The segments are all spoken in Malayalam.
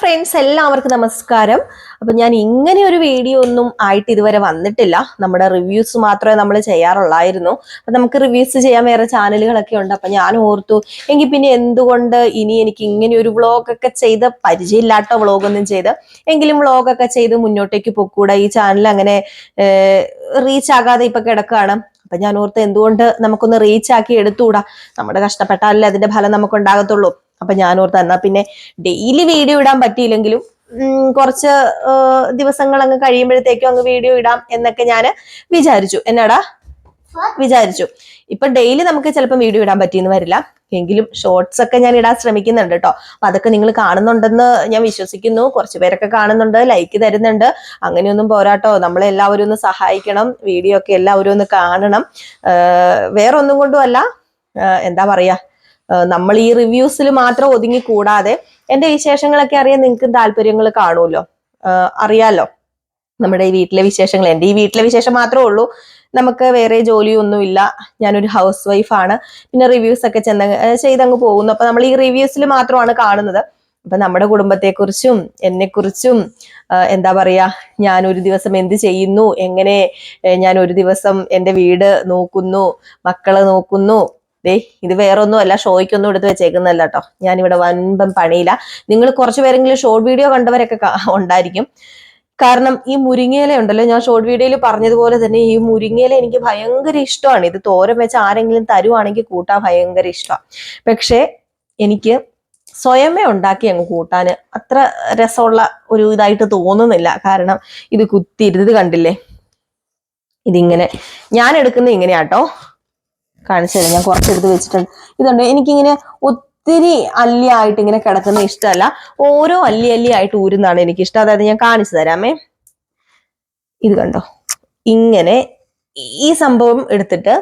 ഫ്രണ്ട്സ് എല്ലാവർക്കും നമസ്കാരം. അപ്പൊ ഞാൻ ഇങ്ങനെ ഒരു വീഡിയോ ഒന്നും ആയിട്ട് ഇതുവരെ വന്നിട്ടില്ല. നമ്മുടെ റിവ്യൂസ് മാത്രമേ നമ്മൾ ചെയ്യാറുള്ളായിരുന്നു. അപ്പൊ നമുക്ക് റിവ്യൂസ് ചെയ്യാൻ വേറെ ചാനലുകളൊക്കെ ഉണ്ട്. അപ്പൊ ഞാൻ ഓർത്തു എങ്കിൽ പിന്നെ എന്തുകൊണ്ട് ഇനി എനിക്ക് ഇങ്ങനെ ഒരു വ്ളോഗൊക്കെ ചെയ്ത് പരിചയമില്ലാത്ത വ്ളോഗൊന്നും ചെയ്ത്. എങ്കിലും വ്ളോഗൊക്കെ ചെയ്ത് മുന്നോട്ടേക്ക് പൊക്കൂടെ. ഈ ചാനൽ അങ്ങനെ റീച്ച് ആകാതെ ഇപ്പൊ കിടക്കുകയാണ് അപ്പൊ ഞാൻ ഓർത്ത് എന്തുകൊണ്ട് നമുക്കൊന്ന് റീച്ച് ആക്കി എടുത്തുകൂടാ നമ്മുടെ കഷ്ടപ്പെട്ടാലല്ലേ അതിന്റെ ഫലം നമുക്ക് ഉണ്ടാകത്തുള്ളൂ അപ്പൊ ഞാൻ ഓർത്ത് എന്നാ പിന്നെ ഡെയിലി വീഡിയോ ഇടാൻ പറ്റിയില്ലെങ്കിലും കുറച്ച് ദിവസങ്ങൾ അങ്ങ് കഴിയുമ്പോഴത്തേക്കും അങ്ങ് വീഡിയോ ഇടാം എന്നൊക്കെ ഞാൻ വിചാരിച്ചു. എന്നാടാ? വിചാരിച്ചു. ഇപ്പൊ ഡെയിലി നമുക്ക് ചിലപ്പോൾ വീഡിയോ ഇടാൻ പറ്റിയെന്ന് വരില്ല. എങ്കിലും ഷോർട്സ് ഒക്കെ ഞാൻ ഇടാൻ ശ്രമിക്കുന്നുണ്ട് കേട്ടോ അപ്പൊ അതൊക്കെ നിങ്ങൾ കാണുന്നുണ്ടെന്ന് ഞാൻ വിശ്വസിക്കുന്നു. കുറച്ച് പേരൊക്കെ കാണുന്നുണ്ട് ലൈക്ക് തരുന്നുണ്ട്. അങ്ങനെയൊന്നും പോരാട്ടോ. നമ്മളെ എല്ലാവരും ഒന്ന് സഹായിക്കണം. വീഡിയോ ഒക്കെ എല്ലാവരും ഒന്ന് കാണണം. വേറൊന്നും കൊണ്ടുമല്ല എന്താ പറയാ? നമ്മൾ ഈ റിവ്യൂസിൽ മാത്രം ഒതുങ്ങി കൂടാതെ എന്റെ വിശേഷങ്ങളൊക്കെ അറിയാൻ നിങ്ങൾക്ക് താല്പര്യങ്ങൾ കാണുമല്ലോ. അറിയാലോ. നമ്മുടെ ഈ വീട്ടിലെ വിശേഷങ്ങൾ. എന്റെ ഈ വീട്ടിലെ വിശേഷം മാത്രമേ ഉള്ളൂ. നമുക്ക് വേറെ ജോലിയൊന്നുമില്ല ഞാനൊരു ഹൗസ് വൈഫാണ് പിന്നെ റിവ്യൂസ് ഒക്കെ ചെന്ന ചെയ്തങ്ങ് പോകുന്നു. അപ്പൊ നമ്മൾ ഈ റിവ്യൂസിൽ മാത്രമാണ് കാണുന്നത്. അപ്പൊ നമ്മുടെ കുടുംബത്തെക്കുറിച്ചും എന്നെക്കുറിച്ചും എന്താ പറയാ ഞാൻ ഒരു ദിവസം എന്ത് ചെയ്യുന്നു? എങ്ങനെ ഞാൻ ഒരു ദിവസം എന്റെ വീട് നോക്കുന്നു മക്കളെ നോക്കുന്നു ദേ ഇത് വേറെ ഒന്നും അല്ല ഷോയ്ക്കൊന്നും എടുത്ത് വെച്ചേക്കുന്നല്ല കേട്ടോ ഞാനിവിടെ വൻപം പണിയില്ല നിങ്ങൾ കുറച്ച് പേരെങ്കിലും ഷോർട്ട് വീഡിയോ കണ്ടവരൊക്കെ ഉണ്ടായിരിക്കും. കാരണം ഈ മുരിങ്ങയില ഉണ്ടല്ലോ ഞാൻ ഷോർട്ട് വീഡിയോയിൽ പറഞ്ഞതുപോലെ തന്നെ ഈ മുരിങ്ങയില എനിക്ക് ഭയങ്കര ഇഷ്ടമാണ്. ഇത് തോരൻ വെച്ച് ആരെങ്കിലും തരുവാണെങ്കിൽ കൂട്ടാൻ ഭയങ്കര ഇഷ്ടമാണ് പക്ഷേ എനിക്ക് സ്വയമേ ഉണ്ടാക്കി അങ്ങ് കൂട്ടാന് അത്ര രസമുള്ള ഒരു ഇതായിട്ട് തോന്നുന്നില്ല. കാരണം ഇത് കുത്തിരുത് കണ്ടില്ലേ? ഇതിങ്ങനെ ഞാൻ എടുക്കുന്നത് ഇങ്ങനെയാട്ടോ കാണിച്ചു തരാം. ഞാൻ കുറച്ചെടുത്ത് വെച്ചിട്ടുണ്ട്. ഇതുണ്ട്. എനിക്കിങ്ങനെ ഒത്തിരി അല്ലി ആയിട്ട് ഇങ്ങനെ കിടക്കുന്ന ഇഷ്ടമല്ല. ഓരോ അല്ലി അല്ലി ആയിട്ട് ഊരുന്നതാണ് എനിക്ക് ഇഷ്ടം അതായത് ഞാൻ കാണിച്ചു തരാമേ. ഇത് കണ്ടോ? ഇങ്ങനെ ഈ സംഭവം എടുത്തിട്ട്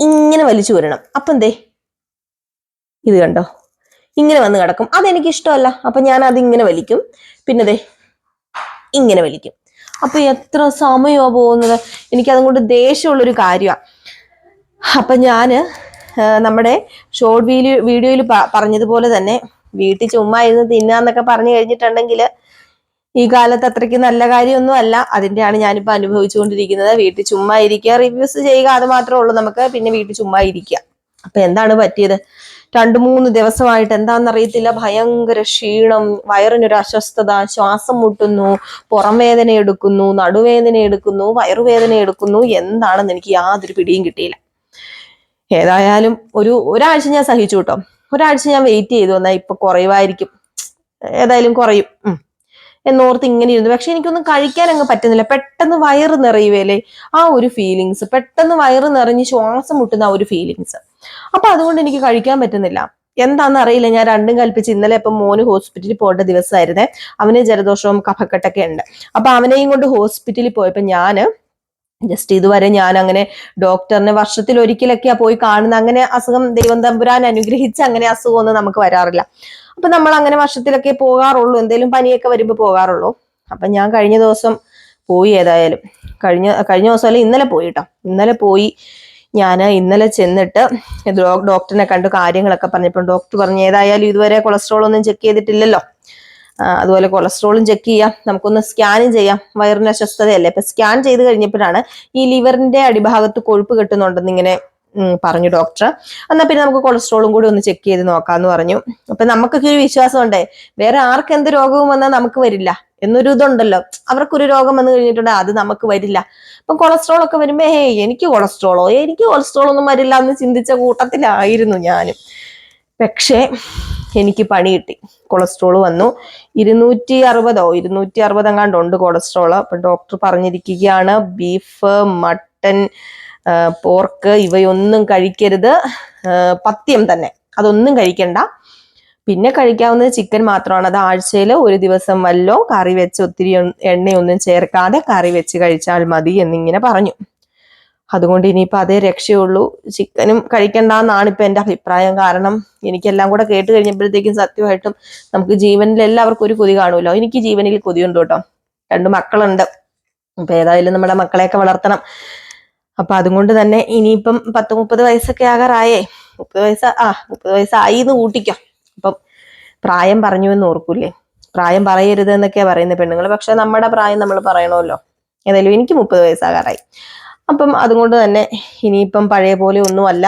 ഇങ്ങനെ വലിച്ചു വരണം അപ്പൊ എന്തേ? ഇത് കണ്ടോ? ഇങ്ങനെ വന്ന് കിടക്കും. അതെനിക്ക് ഇഷ്ടമല്ല അപ്പൊ ഞാൻ അത് ഇങ്ങനെ വലിക്കും. പിന്നെ ദേ ഇങ്ങനെ വലിക്കും. അപ്പൊ എത്ര സമയമാ പോകുന്നത്? എനിക്കതും കൊണ്ട് ദേഷ്യമുള്ളൊരു കാര്യമാണ് അപ്പൊ ഞാൻ നമ്മുടെ ഷോർട്ട് വീഡിയോ വീഡിയോയിൽ പറഞ്ഞതുപോലെ തന്നെ വീട്ടിൽ ചുമ്മാ ഇരുന്ന് തിന്നാന്നൊക്കെ പറഞ്ഞു കഴിഞ്ഞിട്ടുണ്ടെങ്കിൽ ഈ കാലത്ത് അത്രയ്ക്ക് നല്ല കാര്യമൊന്നും അല്ല. അതിന്റെയാണ് ഞാനിപ്പോൾ അനുഭവിച്ചുകൊണ്ടിരിക്കുന്നത്. വീട്ടിൽ ചുമ്മാ ഇരിക്കുക റിവ്യൂസ് ചെയ്യുക അത് മാത്രമേ ഉള്ളൂ നമുക്ക്. പിന്നെ വീട്ടിൽ ചുമ്മാ ഇരിക്കുക. അപ്പൊ എന്താണ് പറ്റിയത്? രണ്ട് മൂന്ന് ദിവസമായിട്ട് എന്താണെന്ന് അറിയത്തില്ല. ഭയങ്കര ക്ഷീണം വയറിനൊരു അസ്വസ്ഥത ശ്വാസം മുട്ടുന്നു പുറം വേദന എടുക്കുന്നു നടുവേദന എടുക്കുന്നു വയറുവേദന എടുക്കുന്നു. എന്താണെന്ന് എനിക്ക് യാതൊരു പിടിയും കിട്ടിയില്ല. ഏതായാലും ഒരു ഒരാഴ്ച ഞാൻ സഹിച്ചു കേട്ടോ. ഒരാഴ്ച ഞാൻ വെയിറ്റ് ചെയ്തു. എന്നാൽ ഇപ്പൊ കുറയുമായിരിക്കും ഏതായാലും കുറയും. എന്നോർത്ത് ഇങ്ങനെ ഇരുന്നു. പക്ഷെ എനിക്കൊന്നും കഴിക്കാൻ അങ്ങ് പറ്റുന്നില്ല. പെട്ടെന്ന് വയറ് നിറയുകയല്ലേ ആ ഒരു ഫീലിങ്സ് പെട്ടെന്ന് വയറ് നിറഞ്ഞ് ശ്വാസം മുട്ടുന്ന ആ ഒരു ഫീലിങ്സ് അപ്പൊ അതുകൊണ്ട് എനിക്ക് കഴിക്കാൻ പറ്റുന്നില്ല. എന്താണെന്ന് അറിയില്ല. ഞാൻ രണ്ടും കൽപ്പിച്ച് ഇന്നലെ ഇപ്പം മോന് ഹോസ്പിറ്റലിൽ പോകേണ്ട ദിവസമായിരുന്നേ. അവന് ജലദോഷവും കഫക്കെട്ടൊക്കെ ഉണ്ട്. അപ്പൊ അവനെയും കൊണ്ട് ഹോസ്പിറ്റലിൽ പോയപ്പോ ഞാൻ ജസ്റ്റ് ഇതുവരെ ഞാൻ അങ്ങനെ ഡോക്ടറിനെ വർഷത്തിൽ ഒരിക്കലൊക്കെയാ പോയി കാണുന്ന. അങ്ങനെ അസുഖം ദൈവം തമ്പുരാൻ അനുഗ്രഹിച്ച് അങ്ങനെ അസുഖമൊന്നും നമുക്ക് വരാറില്ല. അപ്പൊ നമ്മൾ അങ്ങനെ വർഷത്തിലൊക്കെ പോകാറുള്ളൂ. എന്തെങ്കിലും പനിയൊക്കെ വരുമ്പോ പോകാറുള്ളൂ. അപ്പൊ ഞാൻ കഴിഞ്ഞ ദിവസം പോയി ഏതായാലും. കഴിഞ്ഞ കഴിഞ്ഞ ദിവസം അല്ല ഇന്നലെ പോയി കേട്ടോ ഇന്നലെ പോയി ഞാൻ ഇന്നലെ ചെന്നിട്ട് ഡോക്ടറിനെ കണ്ടു കാര്യങ്ങളൊക്കെ പറഞ്ഞപ്പോൾ ഡോക്ടർ പറഞ്ഞു ഏതായാലും ഇതുവരെ കൊളസ്ട്രോൾ ഒന്നും ചെക്ക് ചെയ്തിട്ടില്ലല്ലോ. അതുപോലെ കൊളസ്ട്രോളും ചെക്ക് ചെയ്യാം. നമുക്കൊന്ന് സ്കാനും ചെയ്യാം. വയറിന് അസ്വസ്ഥതയല്ലേ? അപ്പൊ സ്കാൻ ചെയ്ത് കഴിഞ്ഞപ്പോഴാണ് ഈ ലിവറിന്റെ അടിഭാഗത്ത് കൊഴുപ്പ് കെട്ടുന്നുണ്ടെന്ന് ഇങ്ങനെ പറഞ്ഞു ഡോക്ടർ എന്നാ പിന്നെ നമുക്ക് കൊളസ്ട്രോളും കൂടി ഒന്ന് ചെക്ക് ചെയ്ത് നോക്കാന്ന് പറഞ്ഞു. അപ്പൊ നമുക്കൊക്കെ ഒരു വിശ്വാസം ഉണ്ടേ വേറെ ആർക്ക് എന്ത് രോഗവും വന്നാൽ നമുക്ക് വരില്ല. എന്നൊരു ഇതുണ്ടല്ലോ. അവർക്കൊരു രോഗം വന്നു കഴിഞ്ഞിട്ടുണ്ടെങ്കിൽ അത് നമുക്ക് വരില്ല. അപ്പൊ കൊളസ്ട്രോൾ ഒക്കെ വരുമ്പോ ഹേ എനിക്ക് കൊളസ്ട്രോളോ എനിക്ക് കൊളസ്ട്രോൾ ഒന്നും വരില്ല എന്ന് ചിന്തിച്ച കൂട്ടത്തിലായിരുന്നു ഞാനും. പക്ഷേ എനിക്ക് പണി കിട്ടി. കൊളസ്ട്രോൾ വന്നു. ഇരുന്നൂറ്റി അറുപതോ ഇരുന്നൂറ്റി അറുപത് എങ്ങാണ്ടുണ്ട് കൊളസ്ട്രോൾ അപ്പൊ ഡോക്ടർ പറഞ്ഞിരിക്കുകയാണ് ബീഫ് മട്ടൻ പോർക്ക് ഇവയൊന്നും കഴിക്കരുത്. പത്യം തന്നെ. അതൊന്നും കഴിക്കണ്ട. പിന്നെ കഴിക്കാവുന്നത് ചിക്കൻ മാത്രമാണ്. അത് ആഴ്ചയിൽ ഒരു ദിവസം വല്ലോ കറി വെച്ച് ഒത്തിരി എണ്ണയൊന്നും ചേർക്കാതെ കറി വെച്ച് കഴിച്ചാൽ മതി എന്നിങ്ങനെ പറഞ്ഞു. അതുകൊണ്ട് ഇനിയിപ്പോൾ അതേ രക്ഷയുള്ളൂ. ചിക്കനും കഴിക്കണ്ടെന്നാണ് ഇപ്പം എന്റെ അഭിപ്രായം. കാരണം എനിക്കെല്ലാം കൂടെ കേട്ട് കഴിഞ്ഞപ്പോഴത്തേക്കും സത്യമായിട്ടും നമുക്ക് ജീവനിൽ എല്ലാവർക്കും ഒരു കൊതി കാണുമല്ലോ. എനിക്ക് ജീവനിൽ കൊതിയുണ്ട് കേട്ടോ. രണ്ട് മക്കളുണ്ട്. അപ്പം ഏതായാലും നമ്മുടെ മക്കളെയൊക്കെ വളർത്തണം. അപ്പം അതുകൊണ്ട് തന്നെ ഇനിയിപ്പം പത്ത് മുപ്പത് വയസ്സൊക്കെ ആകാറായേ. മുപ്പത് വയസ്സ് ആ മുപ്പത് വയസ്സായി എന്ന് കൂട്ടിക്കോ അപ്പം പ്രായം പറഞ്ഞു എന്ന് ഓർക്കൂലേ പ്രായം പറയരുത് എന്നൊക്കെയാണ് പറയുന്നത് പെണ്ണുങ്ങൾ പക്ഷെ നമ്മുടെ പ്രായം നമ്മൾ പറയണമല്ലോ. ഏതായാലും എനിക്ക് മുപ്പത് വയസ്സാകാറായി. അപ്പം അതുകൊണ്ട് തന്നെ ഇനിയിപ്പം പഴയ പോലെ ഒന്നുമല്ല.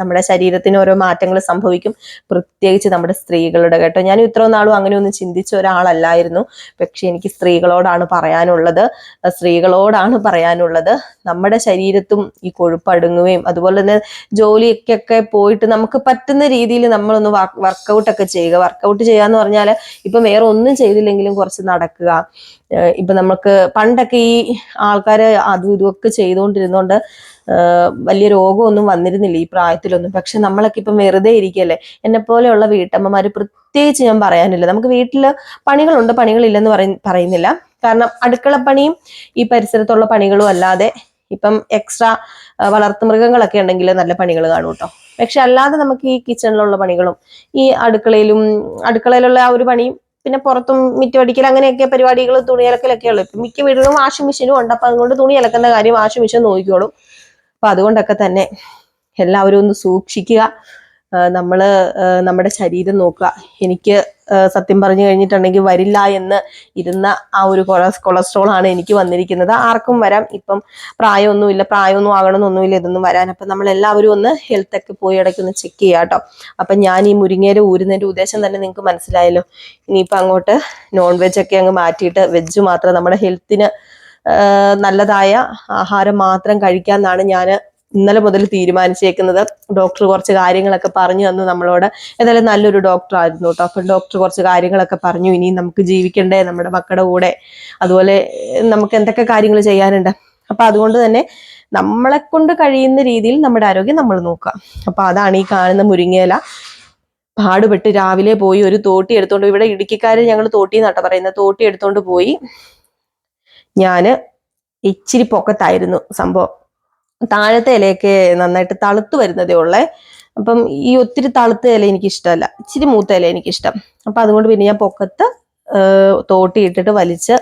നമ്മുടെ ശരീരത്തിന് ഓരോ മാറ്റങ്ങൾ സംഭവിക്കും. പ്രത്യേകിച്ച് നമ്മുടെ സ്ത്രീകളുടെ കേട്ടോ. ഞാൻ ഇത്ര നാളും അങ്ങനെ ഒന്നും ചിന്തിച്ച ഒരാളല്ലായിരുന്നു. പക്ഷെ എനിക്ക് സ്ത്രീകളോടാണ് പറയാനുള്ളത്. സ്ത്രീകളോടാണ് പറയാനുള്ളത്. നമ്മുടെ ശരീരത്തും ഈ കൊഴുപ്പ് അടുങ്ങുകയും അതുപോലെ തന്നെ ജോലിയൊക്കെ പോയിട്ട് നമുക്ക് പറ്റുന്ന രീതിയിൽ നമ്മളൊന്ന് വർക്കൗട്ട് ഒക്കെ ചെയ്യുക. വർക്കൗട്ട് ചെയ്യാന്ന് പറഞ്ഞാൽ ഇപ്പം വേറെ ഒന്നും ചെയ്തില്ലെങ്കിലും കുറച്ച് നടക്കുക. ഇപ്പൊ നമുക്ക് പണ്ടൊക്കെ ഈ ആൾക്കാര് അതും ഇതുമൊക്കെ ചെയ്തുകൊണ്ടിരുന്നോണ്ട് വലിയ രോഗമൊന്നും വന്നിരുന്നില്ല ഈ പ്രായത്തിലൊന്നും. പക്ഷെ നമ്മളൊക്കെ ഇപ്പം വെറുതെ ഇരിക്കല്ലേ എന്നെ പോലെയുള്ള വീട്ടമ്മമാര് പ്രത്യേകിച്ച് ഞാൻ പറയാനില്ല. നമുക്ക് വീട്ടിൽ പണികളുണ്ട് പണികളില്ലെന്ന് പറയ പറയുന്നില്ല. കാരണം അടുക്കളപ്പണിയും ഈ പരിസരത്തുള്ള പണികളും അല്ലാതെ ഇപ്പം എക്സ്ട്രാ വളർത്തുമൃഗങ്ങളൊക്കെ ഉണ്ടെങ്കിൽ നല്ല പണികൾ കാണും കേട്ടോ. പക്ഷെ അല്ലാതെ നമുക്ക് ഈ കിച്ചണിലുള്ള പണികളും ഈ അടുക്കളയിലും അടുക്കളയിലുള്ള ആ ഒരു പണിയും പിന്നെ പുറത്തും മിറ്റമടിക്കൽ അങ്ങനെയൊക്കെ പരിപാടികൾ തുണി അലക്കലൊക്കെ ഉള്ളു. ഇപ്പം മിക്ക വീടുകളും വാഷിംഗ് മെഷീനും ഉണ്ട്. അപ്പം അതുകൊണ്ട് തുണി അലക്കുന്ന കാര്യം വാഷിംഗ് മെഷീൻ നോക്കിക്കോളും. അപ്പൊ അതുകൊണ്ടൊക്കെ തന്നെ എല്ലാവരും ഒന്ന് സൂക്ഷിക്കുക. നമ്മൾ നമ്മുടെ ശരീരം നോക്കുക. എനിക്ക് സത്യം പറഞ്ഞു കഴിഞ്ഞിട്ടുണ്ടെങ്കിൽ വരില്ല എന്ന് ഇരുന്ന ആ ഒരു കൊളസ് കൊളസ്ട്രോൾ ആണ് എനിക്ക് വന്നിരിക്കുന്നത്. ആർക്കും വരാം. ഇപ്പം പ്രായമൊന്നുമില്ല പ്രായമൊന്നും ആകണമെന്നൊന്നുമില്ല ഇതൊന്നും വരാൻ. അപ്പം നമ്മൾ എല്ലാവരും ഒന്ന് ഹെൽത്ത് ഒക്കെ പോയി ഇടയ്ക്ക് ഒന്ന് ചെക്ക് ചെയ്യാം കേട്ടോ. അപ്പം ഞാൻ ഈ മുരിങ്ങേര ഊരുന്നതിന്റെ ഉദ്ദേശം തന്നെ നിങ്ങൾക്ക് മനസ്സിലായല്ലോ. ഇനിയിപ്പോൾ അങ്ങോട്ട് നോൺ വെജ് ഒക്കെ അങ്ങ് മാറ്റിയിട്ട് വെജ് മാത്രം നമ്മുടെ ഹെൽത്തിന് നല്ലതായ ആഹാരം മാത്രം കഴിക്കാമെന്നാണ് ഞാൻ ഇന്നലെ മുതൽ തീരുമാനിച്ചേക്കുന്നത്. ഡോക്ടർ കുറച്ച് കാര്യങ്ങളൊക്കെ പറഞ്ഞു തന്നു നമ്മളോട്. ഏതായാലും നല്ലൊരു ഡോക്ടർ ആയിരുന്നു കേട്ടോ അപ്പം ഡോക്ടർ കുറച്ച് കാര്യങ്ങളൊക്കെ പറഞ്ഞു. ഇനി നമുക്ക് ജീവിക്കണ്ടേ നമ്മുടെ മക്കളുടെ കൂടെ. അതുപോലെ നമുക്ക് എന്തൊക്കെ കാര്യങ്ങൾ ചെയ്യാനുണ്ട്. അപ്പൊ അതുകൊണ്ട് തന്നെ നമ്മളെ കൊണ്ട് കഴിയുന്ന രീതിയിൽ നമ്മുടെ ആരോഗ്യം നമ്മൾ നോക്കുക. അപ്പൊ അതാണ് ഈ കാണുന്ന മുരിങ്ങയില. പാടുപെട്ട് രാവിലെ പോയി ഒരു തോട്ടി എടുത്തോണ്ട് ഇവിടെ ഇടുക്കിക്കാരെ ഞങ്ങൾ തോട്ടി എന്നാട്ടോ പറയുന്നത്. തോട്ടി എടുത്തോണ്ട് പോയി. ഞാൻ ഇച്ചിരി പൊക്കത്തായിരുന്നു സംഭവം. താഴത്തെ ഇലയൊക്കെ നന്നായിട്ട് തളുത്ത് വരുന്നതേ ഉള്ളേ. അപ്പം ഈ ഒത്തിരി തളുത്ത ഇല എനിക്ക് ഇഷ്ടമല്ല ഇച്ചിരി മൂത്ത ഇല എനിക്കിഷ്ടം. അപ്പം അതുകൊണ്ട് പിന്നെ ഞാൻ പൊക്കത്ത് ഏഹ്, തോട്ടി ഇട്ടിട്ട് വലിച്ച്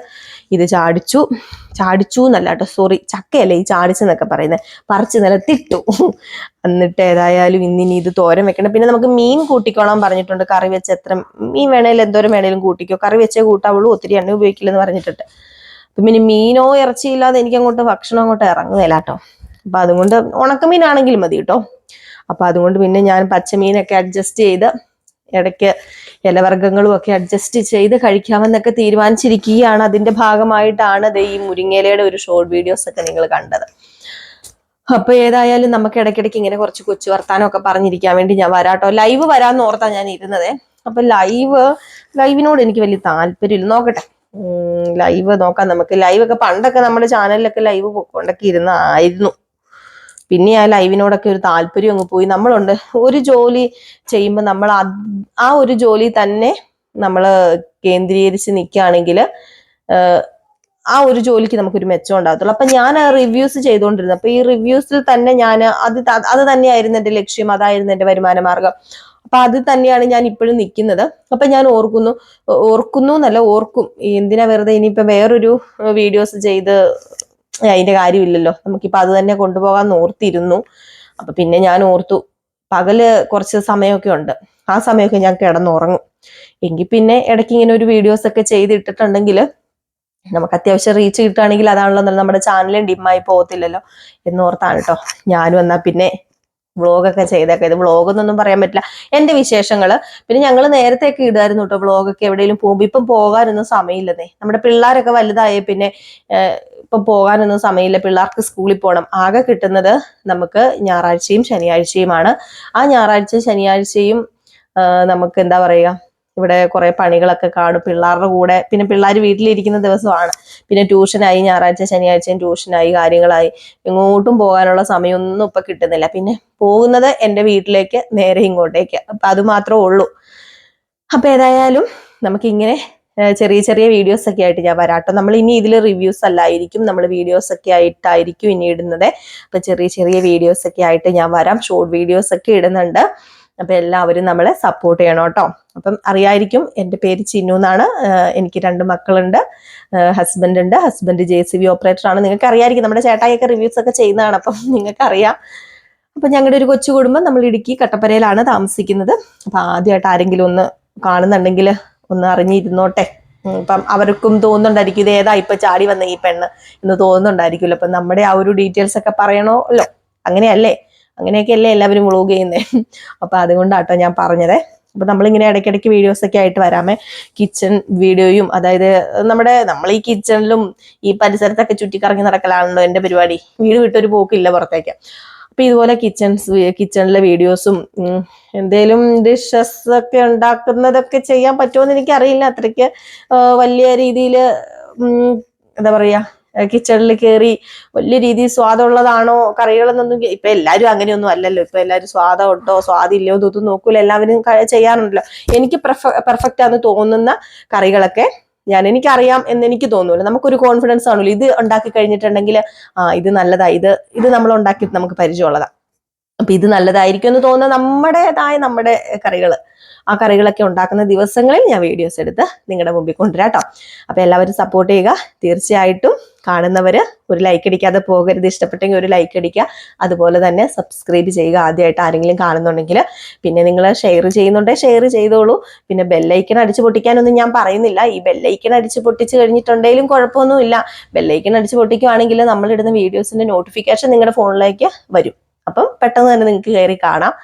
ഇത് ചാടിച്ചു. ചാടിച്ചു എന്നല്ല കേട്ടോ സോറി ചക്കയല്ലേ ഈ ചാടിച്ചെന്നൊക്കെ പറയുന്നത് പറിച്ച് നിലത്തിട്ടു എന്നിട്ട് ഏതായാലും ഇന്നിനി ഇത് തോരൻ വെക്കണം. പിന്നെ നമുക്ക് മീൻ കൂട്ടിക്കോളാൻ പറഞ്ഞിട്ടുണ്ട്. കറി വെച്ച് എത്ര മീൻ വേണേലും എന്തോരം വേണേലും കൂട്ടിക്കോ. കറി വെച്ചേ കൂട്ടാവുള്ളൂ ഒത്തിരി എണ്ണ ഉപയോഗിക്കില്ലെന്ന് പറഞ്ഞിട്ടുണ്ട്. പിന്നെ മീനോ ഇറച്ചിയില്ലാതെ എനിക്ക് അങ്ങോട്ട് ഭക്ഷണം അങ്ങോട്ട് ഇറങ്ങുന്നില്ല കേട്ടോ. അപ്പൊ അതുകൊണ്ട് ഉണക്കമീനാണെങ്കിലും മതി കേട്ടോ. അപ്പൊ അതുകൊണ്ട് പിന്നെ ഞാൻ പച്ചമീനൊക്കെ അഡ്ജസ്റ്റ് ചെയ്ത് ഇടയ്ക്ക് ഇലവർഗങ്ങളും ഒക്കെ അഡ്ജസ്റ്റ് ചെയ്ത് കഴിക്കാമെന്നൊക്കെ തീരുമാനിച്ചിരിക്കുകയാണ്. അതിന്റെ ഭാഗമായിട്ടാണ് ഈ മുരിങ്ങയിലയുടെ ഒരു ഷോർട്ട് വീഡിയോസ് ഒക്കെ നിങ്ങൾ കണ്ടത്. അപ്പൊ ഏതായാലും നമുക്ക് ഇടയ്ക്കിടയ്ക്ക് ഇങ്ങനെ കുറച്ച് കൊച്ചു വർത്താനമൊക്കെ പറഞ്ഞിരിക്കാൻ വേണ്ടി ഞാൻ വരാട്ടോ ലൈവ് വരാന്ന് ഓർത്താ ഞാൻ ഇരുന്നതേ. അപ്പൊ ലൈവ് ലൈവിനോട് എനിക്ക് വലിയ താല്പര്യമില്ല. നോക്കട്ടെ. ലൈവ് നോക്കാം. നമുക്ക് ലൈവ് ഒക്കെ പണ്ടൊക്കെ നമ്മുടെ ചാനലിലൊക്കെ ലൈവ് പൊക്കൊണ്ടൊക്കെ ഇരുന്നായിരുന്നു പിന്നെ ആ ലൈവിനോടൊക്കെ ഒരു താല്പര്യം അങ്ങ് പോയി. നമ്മളുണ്ട്. ഒരു ജോലി ചെയ്യുമ്പോൾ നമ്മൾ ആ ഒരു ജോലി തന്നെ നമ്മൾ കേന്ദ്രീകരിച്ച് നിൽക്കുകയാണെങ്കിൽ ആ ഒരു ജോലിക്ക് നമുക്കൊരു മെച്ചം ഉണ്ടാകത്തുള്ളൂ. അപ്പൊ ഞാൻ റിവ്യൂസ് ചെയ്തുകൊണ്ടിരുന്നു അപ്പൊ ഈ റിവ്യൂസിൽ തന്നെ ഞാൻ അത് അത് തന്നെയായിരുന്നു എന്റെ ലക്ഷ്യം. അതായിരുന്നു എന്റെ വരുമാന മാർഗം. അപ്പൊ അത് തന്നെയാണ് ഞാൻ ഇപ്പോഴും നിൽക്കുന്നത് അപ്പൊ ഞാൻ ഓർക്കുന്നു ഓർക്കുന്നു എന്നല്ല ഓർക്കും. എന്തിനാ വെറുതെ ഇനിയിപ്പോ വേറൊരു വീഡിയോസ് ചെയ്ത് അതിന്റെ കാര്യമില്ലല്ലോ. നമുക്കിപ്പോ അത് തന്നെ കൊണ്ടുപോകാൻ ഓർത്തിരുന്നു. അപ്പൊ പിന്നെ ഞാൻ ഓർത്തു പകൽ കുറച്ച് സമയമൊക്കെ ഉണ്ട്. ആ സമയമൊക്കെ ഞാൻ കിടന്നുറങ്ങും. എങ്കിൽ പിന്നെ ഇടയ്ക്ക് ഇങ്ങനെ ഒരു വീഡിയോസ് ഒക്കെ ചെയ്തിട്ടിട്ടുണ്ടെങ്കിൽ നമുക്ക് അത്യാവശ്യം റീച്ച് കിട്ടുകയാണെങ്കിൽ അതാണല്ലോ. നമ്മുടെ ചാനലും ഡിമ്മായി പോകത്തില്ലല്ലോ. എന്നോർത്താണ് കേട്ടോ ഞാനും എന്നാ പിന്നെ വ്ളോഗൊക്കെ ചെയ്തേക്കാം. ഇത് വ്ളോഗൊന്നും പറയാൻ പറ്റില്ല. എന്റെ വിശേഷങ്ങൾ പിന്നെ ഞങ്ങൾ നേരത്തെ ഒക്കെ ഇടുമായിരുന്നു കേട്ടോ വ്ളോഗൊക്കെ എവിടെയെങ്കിലും പോകുമ്പോൾ ഇപ്പം പോകാനൊന്നും സമയമില്ലെന്നേ. നമ്മുടെ പിള്ളേരൊക്കെ വലുതായി പിന്നെ ഇപ്പം പോകാനൊന്നും സമയമില്ല. പിള്ളേർക്ക് സ്കൂളിൽ പോകണം ആകെ കിട്ടുന്നത് നമുക്ക് ഞായറാഴ്ചയും ശനിയാഴ്ചയുമാണ്. ആ ഞായറാഴ്ച ശനിയാഴ്ചയും നമുക്ക് എന്താ പറയുക ഇവിടെ കുറെ പണികളൊക്കെ കാണും. പിള്ളേരുടെ കൂടെ പിന്നെ പിള്ളേർ വീട്ടിലിരിക്കുന്ന ദിവസമാണ്. പിന്നെ ട്യൂഷനായി ഞായറാഴ്ച ശനിയാഴ്ചയും ട്യൂഷനായി കാര്യങ്ങളായി. എങ്ങോട്ടും പോകാനുള്ള സമയമൊന്നും ഇപ്പൊ കിട്ടുന്നില്ല. പിന്നെ പോകുന്നത് എന്റെ വീട്ടിലേക്ക് നേരെ ഇങ്ങോട്ടേക്ക്. അപ്പൊ അത് മാത്രമേ ഉള്ളൂ. അപ്പൊ ഏതായാലും നമുക്ക് ഇങ്ങനെ ചെറിയ ചെറിയ വീഡിയോസ് ഒക്കെ ആയിട്ട് ഞാൻ വരാട്ടോ നമ്മൾ ഇനി ഇതിൽ റിവ്യൂസ് അല്ലായിരിക്കും. നമ്മൾ വീഡിയോസ് ഒക്കെ ആയിട്ടായിരിക്കും ഇനി ഇടുന്നത്. അപ്പൊ ചെറിയ ചെറിയ വീഡിയോസ് ഒക്കെ ആയിട്ട് ഞാൻ വരാം. ഷോർട്ട് വീഡിയോസ് ഒക്കെ ഇടുന്നുണ്ട്. അപ്പൊ എല്ലാവരും നമ്മളെ സപ്പോർട്ട് ചെയ്യണം കേട്ടോ. അപ്പം അറിയായിരിക്കും എന്റെ പേര് ചിന്നു എന്നാണ്. എനിക്ക് രണ്ട് മക്കളുണ്ട്. ഹസ്ബൻഡ് ഉണ്ട്. Husband J C B operator ആണ്. നിങ്ങൾക്ക് അറിയായിരിക്കും നമ്മുടെ ചേട്ടായിയൊക്കെ റിവ്യൂസ് ഒക്കെ ചെയ്യുന്നതാണ്. അപ്പം നിങ്ങൾക്ക് അറിയാം. അപ്പൊ ഞങ്ങളുടെ ഒരു കൊച്ചു കുടുംബം നമ്മൾ ഇടുക്കി കട്ടപ്പരയിലാണ് താമസിക്കുന്നത്. അപ്പൊ ആദ്യമായിട്ട് ആരെങ്കിലും ഒന്ന് കാണുന്നുണ്ടെങ്കിൽ ഒന്ന് അറിഞ്ഞിരുന്നോട്ടെ. ഇപ്പം അവർക്കും തോന്നുന്നുണ്ടായിരിക്കും ഇത് ഏതാ ഇപ്പൊ ചാടി വന്ന ഈ പെണ്ണ് എന്ന് തോന്നുന്നുണ്ടായിരിക്കുമല്ലോ. അപ്പൊ നമ്മുടെ ആ ഒരു ഡീറ്റെയിൽസ് ഒക്കെ പറയണമല്ലോ. അങ്ങനെയല്ലേ? അങ്ങനെയൊക്കെയല്ലേ എല്ലാവരും വ്ളോഗ് ചെയ്യുന്നത് അപ്പം അതുകൊണ്ടാട്ടോ ഞാൻ പറഞ്ഞത്. അപ്പം നമ്മളിങ്ങനെ ഇടയ്ക്കിടയ്ക്ക് വീഡിയോസൊക്കെ ആയിട്ട് വരാമേ. കിച്ചൺ വീഡിയോയും അതായത് നമ്മുടെ നമ്മൾ ഈ കിച്ചണിലും ഈ പരിസരത്തൊക്കെ ചുറ്റിക്കറങ്ങി നടക്കലാണല്ലോ എന്റെ പരിപാടി. വീട് വിട്ടൊരു പോക്കില്ല പുറത്തേക്ക്. അപ്പം ഇതുപോലെ കിച്ചൺസ് കിച്ചണിലെ വീഡിയോസും എന്തേലും ഡിഷസ് ഒക്കെ ഉണ്ടാക്കുന്നതൊക്കെ ചെയ്യാൻ പറ്റുമോ എന്ന് എനിക്കറിയില്ല. അത്രയ്ക്ക് വലിയ രീതിയിൽ എന്താ പറയാ കിച്ചണിൽ കയറി വലിയ രീതിയിൽ സ്വാദമുള്ളതാണോ കറികളെന്നൊന്നും ഇപ്പൊ എല്ലാവരും അങ്ങനെയൊന്നും അല്ലല്ലോ. ഇപ്പൊ എല്ലാവരും സ്വാദമുണ്ടോ സ്വാദില്ലയോ ഇതൊന്നും നോക്കൂല. എല്ലാവരും ചെയ്യാറുണ്ടല്ലോ. എനിക്ക് പെർഫെക്റ്റ് ആണെന്ന് തോന്നുന്ന കറികളൊക്കെ ഞാൻ എനിക്കറിയാം എന്ന് എനിക്ക് തോന്നുമല്ലോ നമുക്കൊരു കോൺഫിഡൻസ് ആണല്ലോ. ഇത് ഉണ്ടാക്കി കഴിഞ്ഞിട്ടുണ്ടെങ്കിൽ ആ ഇത് നല്ലതാ. ഇത് ഇത് നമ്മൾ ഉണ്ടാക്കി നമുക്ക് പരിചയമുള്ളതാ. അപ്പൊ ഇത് നല്ലതായിരിക്കും എന്ന് തോന്നുന്ന നമ്മുടേതായ നമ്മുടെ കറികൾ ആ കറികളൊക്കെ ഉണ്ടാക്കുന്ന ദിവസങ്ങളിൽ ഞാൻ വീഡിയോസ് എടുത്ത് നിങ്ങളുടെ മുമ്പിൽ കൊണ്ടുവരാട്ടോ അപ്പൊ എല്ലാവരും സപ്പോർട്ട് ചെയ്യുക. തീർച്ചയായിട്ടും കാണുന്നവര് ഒരു ലൈക്ക് അടിക്കാതെ പോകരുത്. ഇഷ്ടപ്പെട്ടെങ്കിൽ ഒരു ലൈക്ക് അടിക്കുക. അതുപോലെ തന്നെ സബ്സ്ക്രൈബ് ചെയ്യുക ആദ്യമായിട്ട് ആരെങ്കിലും കാണുന്നുണ്ടെങ്കിൽ പിന്നെ നിങ്ങൾ ഷെയർ ചെയ്യുന്നുണ്ടെങ്കിൽ ഷെയർ ചെയ്തോളൂ. പിന്നെ ബെല്ലൈക്കൺ അടിച്ച് പൊട്ടിക്കാനൊന്നും ഞാൻ പറയുന്നില്ല. ഈ ബെല്ലൈക്കൺ അടിച്ച് പൊട്ടിച്ച് കഴിഞ്ഞിട്ടുണ്ടെങ്കിലും കുഴപ്പമൊന്നുമില്ല. ബെല്ലൈക്കൺ അടിച്ച് പൊട്ടിക്കുവാണെങ്കിൽ നമ്മളിടുന്ന വീഡിയോസിന്റെ നോട്ടിഫിക്കേഷൻ നിങ്ങളുടെ ഫോണിലേക്ക് വരും. അപ്പം പെട്ടെന്ന് തന്നെ നിങ്ങൾക്ക് കയറി കാണാം.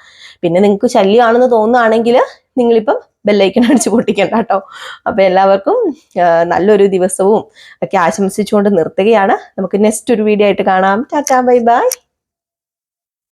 പിന്നെ നിങ്ങൾക്ക് ശല്യമാണെന്ന് തോന്നുകയാണെങ്കിൽ നിങ്ങളിപ്പം ബെല്ലൈക്കൺ അടിച്ച് പൊട്ടിക്കണ്ട കേട്ടോ. അപ്പൊ എല്ലാവർക്കും നല്ലൊരു ദിവസവും ഒക്കെ ആശംസിച്ചുകൊണ്ട് നിർത്തുകയാണ്. നമുക്ക് നെക്സ്റ്റ് ഒരു വീഡിയോ ആയിട്ട് കാണാം. Tata bye bye.